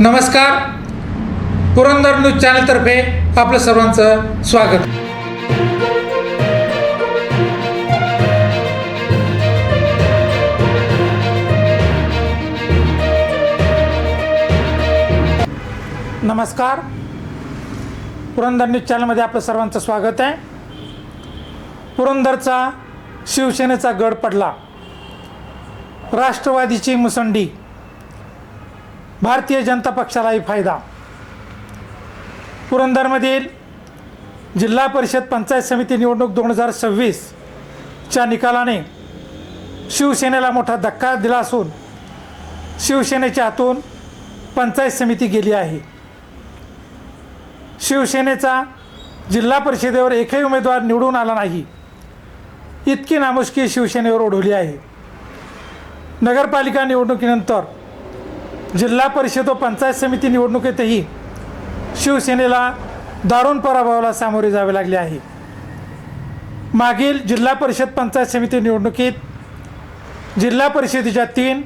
नमस्कार. पुरंदर न्यूज चॅनलतर्फे आपलं सर्वांचं स्वागत. नमस्कार. पुरंदर न्यूज चॅनलमध्ये आपलं सर्वांचं स्वागत आहे. पुरंदरचा शिवसेनेचा गड पडला. राष्ट्रवादीची मुसंडी. भारतीय जनता पक्षालाही फायदा. पुरंदरमधील जिल्हा परिषद पंचायत समिती निवडणूक दोन हजार सव्वीसच्या निकालाने शिवसेनेला मोठा धक्का दिला असून शिवसेनेच्या हातून पंचायत समिती गेली आहे. शिवसेनेचा जिल्हा परिषदेवर एकही उमेदवार निवडून आला नाही. इतकी नामुष्की शिवसेनेवर ओढवली आहे. नगरपालिका निवडणुकीनंतर जिल्हा परिषद व पंचायत समिती निवडणुकीतही शिवसेनेला दारुण पराभवाला सामोरे जावे लागले आहे. मागील जिल्हा परिषद पंचायत समिती निवडणुकीत जिल्हा परिषदेच्या तीन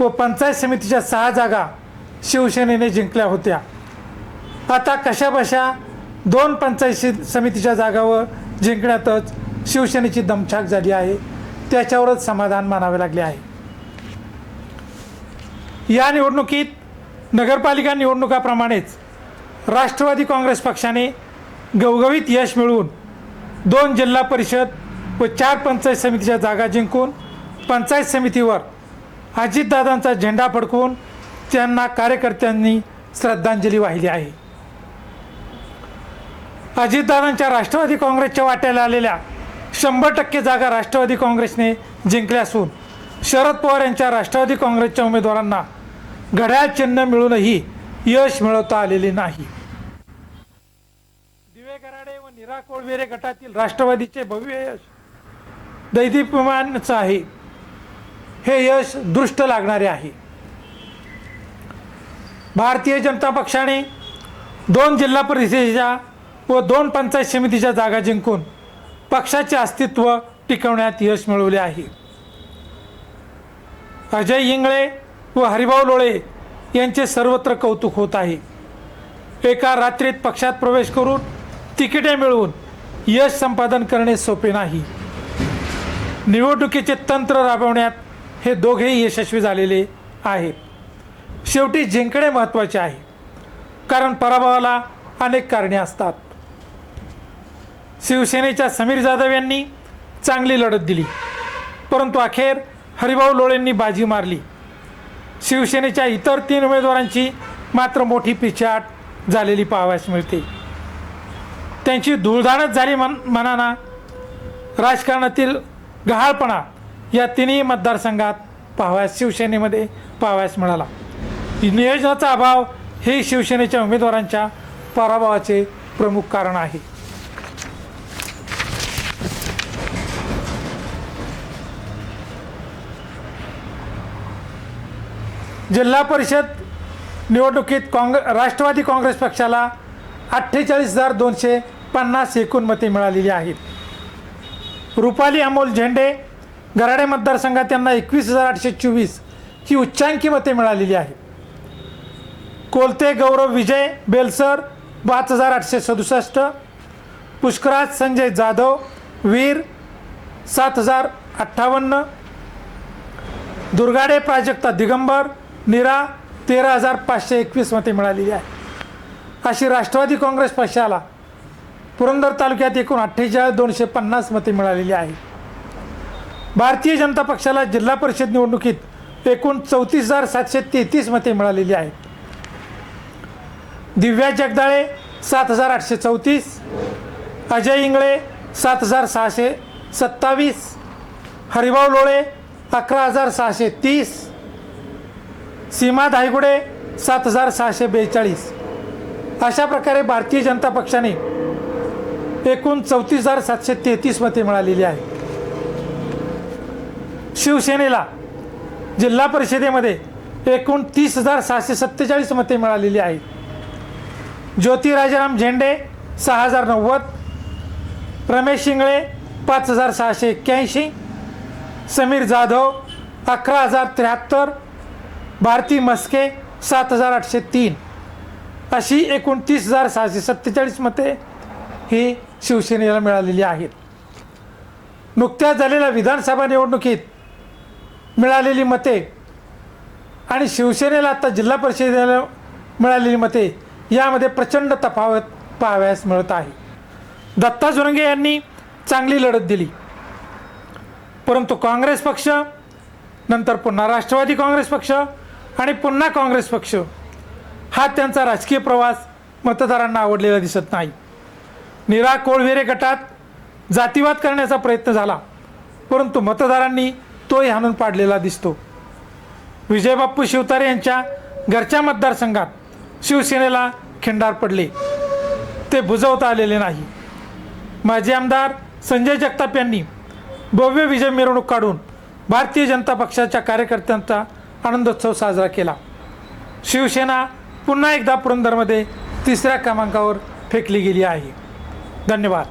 व पंचायत समितीच्या सहा जागा शिवसेनेने जिंकल्या होत्या. आता कशाबशा दोन पंचायत समितीच्या जागावर जिंकण्यातच शिवसेनेची दमछाक झाली आहे त्याच्यावरच समाधान मानावे लागले आहे. या निवडणुकीत नगरपालिका निवडणुकाप्रमाणेच राष्ट्रवादी काँग्रेस पक्षाने गवगवीत यश मिळवून दोन जिल्हा परिषद व चार पंचायत समितीच्या जागा जिंकून पंचायत समितीवर अजितदादांचा झेंडा फडकवून त्यांना कार्यकर्त्यांनी श्रद्धांजली वाहिली आहे. अजितदादांच्या राष्ट्रवादी काँग्रेसच्या वाट्याला आलेल्या शंभर टक्के जागा राष्ट्रवादी काँग्रेसने जिंकल्या असून शरद पवार यांच्या राष्ट्रवादी काँग्रेसच्या उमेदवारांना घड्याळ चिन्ह मिळूनही यश मिळवता आलेले नाही. दिवे गराडे व निरा कोळवेरे गटातील राष्ट्रवादीचे भव्य यश दैदीप्यमानच आहे. हे यश दृष्ट लागणारे आहे. भारतीय जनता पक्षाने दोन जिल्हा परिषदेच्या व दोन पंचायत समितीच्या जागा जिंकून पक्षाचे अस्तित्व टिकवण्यात यश मिळवले आहे. अजय इंगळे व हरिभाऊ लोळे यांचे सर्वत्र कौतुक होत आहे. एका रात्रीत पक्षात प्रवेश करून तिकिटे मिळवून यश संपादन करणे सोपे नाही. निवडणुकीचे तंत्र राबवण्यात हे दोघेही यशस्वी झालेले आहेत शेवटी जिंकणे महत्त्वाचे आहे. कारण पराभवाला अनेक कारणे असतात. शिवसेनेच्या समीर जाधव यांनी चांगली लढत दिली. परंतु अखेर हरिभाऊ लोळेंनी बाजी मारली. शिवसेनेच्या इतर तीन उमेदवारांची मात्र मोठी पिछाट झालेली पाहावयास मिळते. त्यांची धूळधाणच झाली मन मनाना. राजकारणातील गहाळपणा या तिन्ही मतदारसंघात पाहावयास शिवसेनेमध्ये पाहावयास मिळाला. नियोजनाचा अभाव हे शिवसेनेच्या उमेदवारांच्या पराभवाचे प्रमुख कारण आहे. जिल्हा परिषद निवडणुकीत काँग्रे राष्ट्रवादी काँग्रेस पक्षाला अठ्ठेचाळीस हजार दोनशे पन्नास एकूण मते मिळालेली आहेत. रुपाली अमोल झेंडे गराडे मतदारसंघात त्यांना एकवीस हजार आठशे चोवीस ही उच्चांकी मते मिळालेली आहेत. कोलते गौरव विजय बेलसर पाच हजार आठशे सदुसष्ट. पुष्कराज संजय जाधव वीर सात हजार अठ्ठावन्न. दुर्गाडे प्राजक्ता दिगंबर निरा तेरा हजार पाचशे एकवीस मते मिळालेली आहे. अशी राष्ट्रवादी काँग्रेस पक्षाला पुरंदर तालुक्यात एकूण अठ्ठेचाळीस दोनशे पन्नास मते मिळालेली आहे. भारतीय जनता पक्षाला जिल्हा परिषद निवडणुकीत एकूण चौतीस हजार सातशे तेहतीस मते मिळालेली आहेत. दिव्या जगदाळे सात हजार आठशे चौतीस अजय इंगळे सात हजार सहाशे सत्तावीस हरिभाऊ लोळे अकरा हजार सहाशे तीस सीमा धायगुडे सात हजार सहाशे बेचाळीस. अशा प्रकारे भारतीय जनता पक्षाने एकूण चौतीस हजार सातशे तेहतीस मते मिळालेली आहे. शिवसेनेला जिल्हा परिषदेमध्ये एकूण तीस हजार सहाशे सत्तेचाळीस मते मिळालेली आहेत ज्योतिराजाराम झेंडे सहा हजार नव्वद. रमेश शिंगळे पाच हजार सहाशे एक्क्याऐंशी. समीर जाधव अकरा हजार त्र्याहत्तर. भारती मस्के सात हजार आठशे तीन. अशी एकोणतीस हजार सहाशे सत्तेचाळीस मते ही शिवसेनेला मिळालेली आहेत. नुकत्याच झालेल्या विधानसभा निवडणुकीत मिळालेली मते आणि शिवसेनेला आता जिल्हा परिषदेला मिळालेली मते यामध्ये प्रचंड तफावत पाहावयास मिळत आहे. दत्ता झुरंगे यांनी चांगली लढत दिली. परंतु काँग्रेस पक्ष नंतर पुन्हा राष्ट्रवादी काँग्रेस पक्ष आणि पुन्हा काँग्रेस पक्ष. हा त्यांचा राजकीय प्रवास मतदारांना आवडलेला दिसत नाही. निरा कोळवेरे गटात जातीवाद करण्याचा प्रयत्न झाला परंतु मतदारांनी तोही हाणून पाडलेला दिसतो. विजयबाप्पू शिवतारे यांच्या घरच्या मतदारसंघात शिवसेनेला खिंडार पडले. ते बुजवता आलेले नाही. माजी आमदार संजय जगताप यांनी भव्य विजय मिरवणूक काढून भारतीय जनता पक्षाच्या कार्यकर्त्यांचा आनंदोत्सव साजरा केला. शिवसेना पुन्हा एकदा पुरंदरमध्ये तिसऱ्या क्रमांकावर फेकली गेली आहे. धन्यवाद.